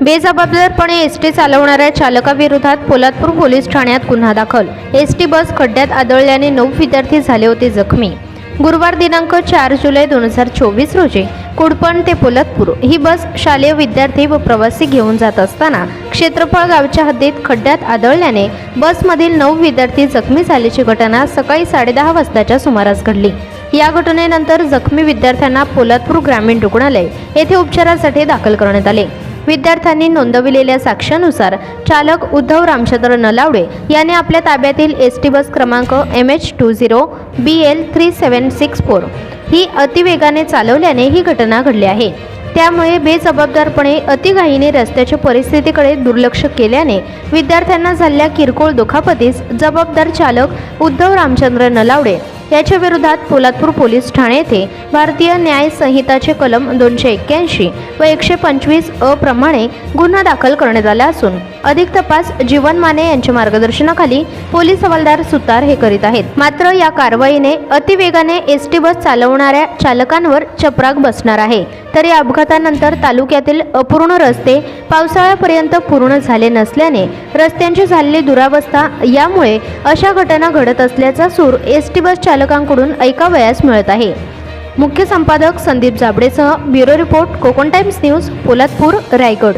बेजबाबदारपणे S T चालवणाऱ्या चालकाविरोधात Poladpur police ठाण्यात गुन्हा दाखल. एस टी बस खड्ड्यात आदळल्याने नऊ विद्यार्थी झाले होते जखमी. गुरुवार दिनांक चार जुलै दोन हजार चोवीस रोजी कुडपण ते पोलादपूर ही बस शालेय विद्यार्थी व प्रवासी घेऊन जात असताना क्षेत्रफळ गावच्या हद्दीत खड्ड्यात आदळल्याने बसमधील नऊ विद्यार्थी जखमी झाल्याची घटना सकाळी साडेदहा वाजताच्या सुमारास घडली. या घटनेनंतर जखमी विद्यार्थ्यांना पोलादपूर ग्रामीण रुग्णालय येथे उपचारासाठी दाखल करण्यात आले. विद्यार्थ्यांनी नोंदविलेल्या साक्ष्यानुसार चालक उद्धव रामचंद्र नलावडे याने आपल्या ताब्यातील एस टी बस क्रमांक M H two zero B L three seven six four ही अतिवेगाने चालवल्याने ही घटना घडली आहे. त्यामुळे बेजबाबदारपणे अतिघाईने रस्त्याच्या परिस्थितीकडे दुर्लक्ष केल्याने विद्यार्थ्यांना झालेल्या किरकोळ दुखापतीस जबाबदार चालक उद्धव रामचंद्र नलावडे याच्या विरोधात पोलादपूर पोलीस ठाणे येथे भारतीय न्याय संहिताचे कलम दोनशे एक्क्याऐंशी व एकशे पंचवीस अ प्रमाणे गुन्हा दाखल करण्यात आला असून अधिक तपास जीवन माने यांच्या मार्गदर्शनाखाली पोलीस हवालदार सुतार हे करीत आहेत. मात्र या कारवाईने अतिवेगाने एस टी बस चालवणाऱ्या चालकांवर चपराक बसणार आहे. तर या अपघातानंतर तालुक्यातील अपूर्ण रस्ते पावसाळ्यापर्यंत पूर्ण झाले नसल्याने रस्त्यांची झालेली दुरावस्था यामुळे अशा घटना घडत असल्याचा सूर एस टी बस चालकांकडून ऐकावयास मिळत आहे. मुख्य संपादक Sandeep जाबडेसह bureau report Konkan Times news Poladpur Raigad.